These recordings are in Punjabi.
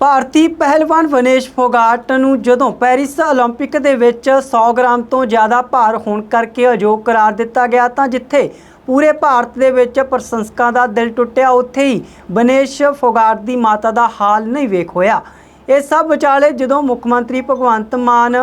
ਭਾਰਤੀ ਪਹਿਲਵਾਨ ਵਨੇਸ਼ ਫੋਗਾਟ ਨੂੰ ਜਦੋਂ ਪੈਰਿਸ 올림픽 ਦੇ ਵਿੱਚ 100 ਗ੍ਰਾਮ ਤੋਂ ਜ਼ਿਆਦਾ ਭਾਰ ਹੋਣ ਕਰਕੇ ਅਯੋਗ ਕਰਾਰ ਦਿੱਤਾ ਗਿਆ ਤਾਂ ਜਿੱਥੇ ਪੂਰੇ ਭਾਰਤ ਦੇ ਵਿੱਚ ਪ੍ਰਸ਼ੰਸਕਾਂ ਦਾ ਦਿਲ ਟੁੱਟਿਆ ਉੱਥੇ ਹੀ ਵਨੇਸ਼ ਫੋਗਾਟ ਦੀ ਮਾਤਾ ਦਾ ਹਾਲ ਨਹੀਂ ਵੇਖ ਹੋਇਆ ਇਹ ਸਭ ਵਿਚਾਲੇ ਜਦੋਂ ਮੁੱਖ ਮੰਤਰੀ ਭਗਵੰਤ ਮਾਨ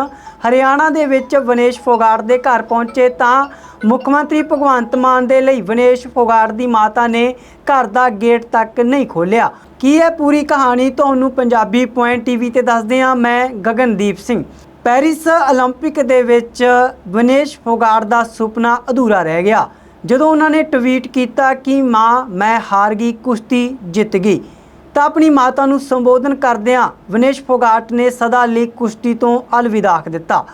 ਹਰਿਆਣਾ ਦੇ ਵਿੱਚ ਵਨੇਸ਼ ਫੋਗਾਟ ਦੇ ਘਰ ਪਹੁੰਚੇ ਤਾਂ ਮੁੱਖ ਮੰਤਰੀ ਭਗਵੰਤ ਮਾਨ ਦੇ ਲਈ ਵਨੇਸ਼ ਫੋਗਾਟ ਦੀ ਮਾਤਾ ਨੇ ਘਰ ਦਾ ਗੇਟ ਤੱਕ ਨਹੀਂ ਖੋਲ੍ਹਿਆ ਕੀ ਹੈ ਪੂਰੀ ਕਹਾਣੀ ਤੁਹਾਨੂੰ ਪੰਜਾਬੀ ਪੁਆਇੰਟ ਟੀਵੀ ਤੇ ਦੱਸਦੇ ਹਾਂ ਮੈਂ ਗਗਨਦੀਪ ਸਿੰਘ ਪੈਰਿਸ 올림픽 ਦੇ ਵਿੱਚ ਵਨੇਸ਼ ਫੋਗਾਟ ਦਾ ਸੁਪਨਾ ਅਧੂਰਾ ਰਹਿ ਗਿਆ ਜਦੋਂ ਉਹਨਾਂ ਨੇ ਟਵੀਟ ਕੀਤਾ ਕਿ ਮਾਂ ਮੈਂ ਹਾਰ ਗਈ ਕੁਸ਼ਤੀ ਜਿੱਤ ਗਈ ਤਾਂ ਆਪਣੀ ਮਾਤਾ ਨੂੰ ਸੰਬੋਧਨ ਕਰਦਿਆਂ ਵਨੇਸ਼ ਫੋਗਾਟ ਨੇ ਸਦਾ ਲਈ ਕੁਸ਼ਤੀ ਤੋਂ ਅਲਵਿਦਾ ਆਖ ਦਿੱਤਾ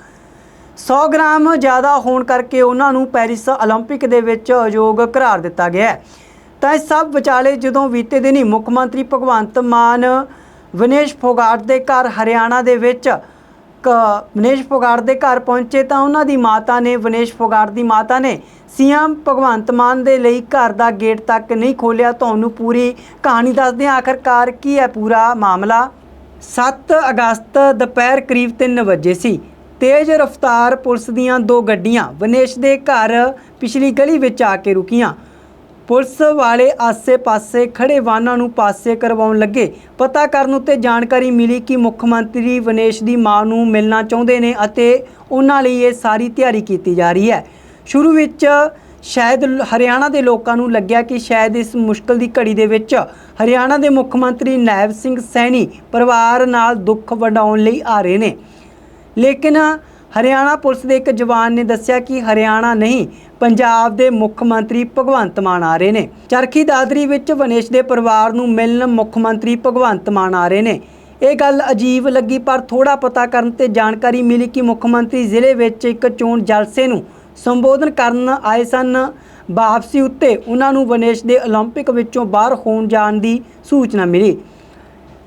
100 ਗ੍ਰਾਮ ਜ਼ਿਆਦਾ ਹੋਣ ਕਰਕੇ ਉਹਨਾਂ ਨੂੰ ਪੈਰਿਸ 올림픽 ਦੇ ਵਿੱਚ ਅਯੋਗ ਕਰਾਰ ਦਿੱਤਾ ਗਿਆ ਹੈ। ਤਾਂ ਇਸ ਸਭ ਵਿਚਾਲੇ ਜਦੋਂ ਬੀਤੇ ਦਿਨੀ ਮੁੱਖ ਮੰਤਰੀ ਭਗਵੰਤ ਮਾਨ ਵਨੇਸ਼ ਫੋਗਾਟ ਦੇ ਘਰ ਹਰਿਆਣਾ ਦੇ ਵਿੱਚ ਕ- ਵਨੇਸ਼ ਫੋਗਾੜ ਦੇ ਘਰ ਪਹੁੰਚੇ ਤਾਂ ਉਹਨਾਂ ਦੀ ਮਾਤਾ ਨੇ, ਵਨੇਸ਼ ਫੋਗਾੜ ਦੀ ਮਾਤਾ ਨੇ ਸੀਐਮ ਭਗਵੰਤ ਮਾਨ ਦੇ ਲਈ ਘਰ ਦਾ ਗੇਟ ਤੱਕ ਨਹੀਂ ਖੋਲਿਆ ਤੁਹਾਨੂੰ ਪੂਰੀ ਕਹਾਣੀ ਦੱਸਦੇ ਹਾਂ ਆਖਰਕਾਰ ਕੀ ਹੈ ਪੂਰਾ ਮਾਮਲਾ? 7 ਅਗਸਤ ਦੁਪਹਿਰ ਕਰੀਬ 3 ਵਜੇ ਸੀ। ਤੇਜ਼ ਰਫ਼ਤਾਰ ਪੁਲਿਸ ਦੀਆਂ ਦੋ ਗੱਡੀਆਂ ਵਨੇਸ਼ ਦੇ ਘਰ ਪਿਛਲੀ ਗਲੀ ਵਿੱਚ ਆ ਕੇ ਰੁਕੀਆਂ। ਪੁਲਿਸ ਵਾਲੇ ਆਸੇ-ਪਾਸੇ ਖੜੇ ਵਾਹਨਾਂ ਨੂੰ ਪਾਸੇ ਕਰਵਾਉਣ ਲੱਗੇ। ਪਤਾ ਕਰਨ ਉੱਤੇ ਜਾਣਕਾਰੀ ਮਿਲੀ ਕਿ ਮੁੱਖ ਮੰਤਰੀ ਵਨੇਸ਼ ਦੀ ਮਾਂ ਨੂੰ ਮਿਲਣਾ ਚਾਹੁੰਦੇ ਨੇ ਅਤੇ ਉਹਨਾਂ ਲਈ ਇਹ ਸਾਰੀ ਤਿਆਰੀ ਕੀਤੀ ਜਾ ਰਹੀ ਹੈ। ਸ਼ੁਰੂ ਵਿੱਚ ਸ਼ਾਇਦ ਹਰਿਆਣਾ ਦੇ ਲੋਕਾਂ ਨੂੰ ਲੱਗਿਆ ਕਿ ਸ਼ਾਇਦ ਇਸ ਮੁਸ਼ਕਲ ਦੀ ਘੜੀ ਦੇ ਵਿੱਚ ਹਰਿਆਣਾ ਦੇ ਮੁੱਖ ਮੰਤਰੀ ਨਾਇਬ ਸਿੰਘ ਸੈਣੀ ਪਰਿਵਾਰ ਨਾਲ ਦੁੱਖ ਵੰਡਾਉਣ ਲਈ ਆ ਰਹੇ ਨੇ। ਲੇਕਿਨ ਹਰਿਆਣਾ ਪੁਲਿਸ ਦੇ ਇੱਕ ਜਵਾਨ ਨੇ ਦੱਸਿਆ ਕਿ ਹਰਿਆਣਾ ਨਹੀਂ ਪੰਜਾਬ ਦੇ ਮੁੱਖ ਮੰਤਰੀ ਭਗਵੰਤ ਮਾਨ ਆ ਰਹੇ ਨੇ ਚਰਖੀ ਦਾਦਰੀ ਵਿੱਚ ਵਨੇਸ਼ ਦੇ ਪਰਿਵਾਰ ਨੂੰ ਮਿਲਣ ਮੁੱਖ ਮੰਤਰੀ ਭਗਵੰਤ ਮਾਨ ਆ ਰਹੇ ਨੇ ਇਹ ਗੱਲ ਅਜੀਬ ਲੱਗੀ ਪਰ ਥੋੜਾ ਪਤਾ ਕਰਨ ਤੇ ਜਾਣਕਾਰੀ ਮਿਲੀ ਕਿ ਮੁੱਖ ਮੰਤਰੀ ਜ਼ਿਲ੍ਹੇ ਵਿੱਚ ਇੱਕ ਚੋਣ ਜਲਸੇ ਨੂੰ ਸੰਬੋਧਨ ਕਰਨ ਆਏ ਸਨ ਵਾਪਸੀ ਉੱਤੇ ਉਹਨਾਂ ਨੂੰ ਵਨੇਸ਼ ਦੇ 올림픽 ਵਿੱਚੋਂ ਬਾਹਰ ਹੋਣ ਜਾਣ ਦੀ ਸੂਚਨਾ ਮਿਲੀ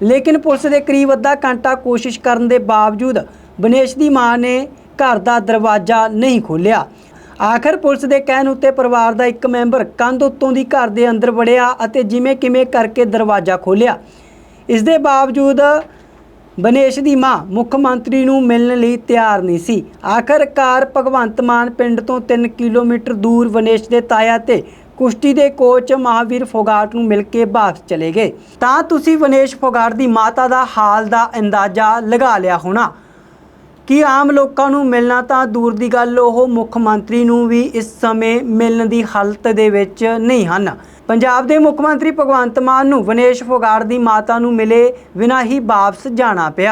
ਲੇਕਿਨ ਪੁਲਿਸ ਦੇ ਕਰੀਬ ਅੱਧਾ ਘੰਟਾ ਕੋਸ਼ਿਸ਼ ਕਰਨ ਦੇ ਬਾਵਜੂਦ ਬਨੇਸ਼ ਦੀ ਮਾਂ ਨੇ ਘਰ ਦਾ ਦਰਵਾਜ਼ਾ ਨਹੀਂ ਖੋਲ੍ਹਿਆ। ਆਖਰ ਪੁਲਿਸ ਦੇ ਕਹਿਣ ਉੱਤੇ ਪਰਿਵਾਰ ਦਾ ਇੱਕ ਮੈਂਬਰ ਕੰਧ ਉੱਤੋਂ ਦੀ ਘਰ ਦੇ ਅੰਦਰ ਵੜਿਆ ਅਤੇ ਜਿਵੇਂ ਕਿਵੇਂ ਕਰਕੇ ਦਰਵਾਜ਼ਾ ਖੋਲ੍ਹਿਆ। ਇਸ ਦੇ ਬਾਵਜੂਦ ਬਨੇਸ਼ ਦੀ ਮਾਂ ਮੁੱਖ ਮੰਤਰੀ ਨੂੰ ਮਿਲਣ ਲਈ ਤਿਆਰ ਨਹੀਂ ਸੀ। ਆਖਰਕਾਰ ਭਗਵੰਤ ਮਾਨ ਪਿੰਡ ਤੋਂ 3 ਕਿਲੋਮੀਟਰ ਦੂਰ ਬਨੇਸ਼ ਦੇ ਤਾਇਆ ਤੇ ਕੁਸ਼ਤੀ ਦੇ ਕੋਚ ਮਹਾਵੀਰ ਫੋਗਾਟ ਨੂੰ ਮਿਲ ਕੇ ਵਾਪਸ ਚਲੇ ਗਏ। ਤਾਂ ਤੁਸੀਂ ਬਨੇਸ਼ ਫੋਗਾਟ ਦੀ ਮਾਤਾ ਦਾ ਹਾਲ ਦਾ ਅੰਦਾਜ਼ਾ ਲਗਾ ਲਿਆ ਹੋਣਾ। ਕਿ ਆਮ ਲੋਕਾਂ ਨੂੰ ਮਿਲਣਾ ਤਾਂ ਦੂਰ ਦੀ ਗੱਲ, ਉਹ ਮੁੱਖ ਮੰਤਰੀ ਨੂੰ ਵੀ ਇਸ ਸਮੇਂ ਮਿਲਣ ਦੀ ਹਾਲਤ ਦੇ ਵਿੱਚ ਨਹੀਂ ਹਨ। ਪੰਜਾਬ ਦੇ ਮੁੱਖ ਮੰਤਰੀ ਭਗਵੰਤ ਮਾਨ ਨੂੰ ਵਨੇਸ਼ ਫੋਗਾਟ ਦੀ ਮਾਤਾ ਨੂੰ ਮਿਲੇ ਬਿਨਾਂ ਹੀ ਵਾਪਸ ਜਾਣਾ ਪਿਆ।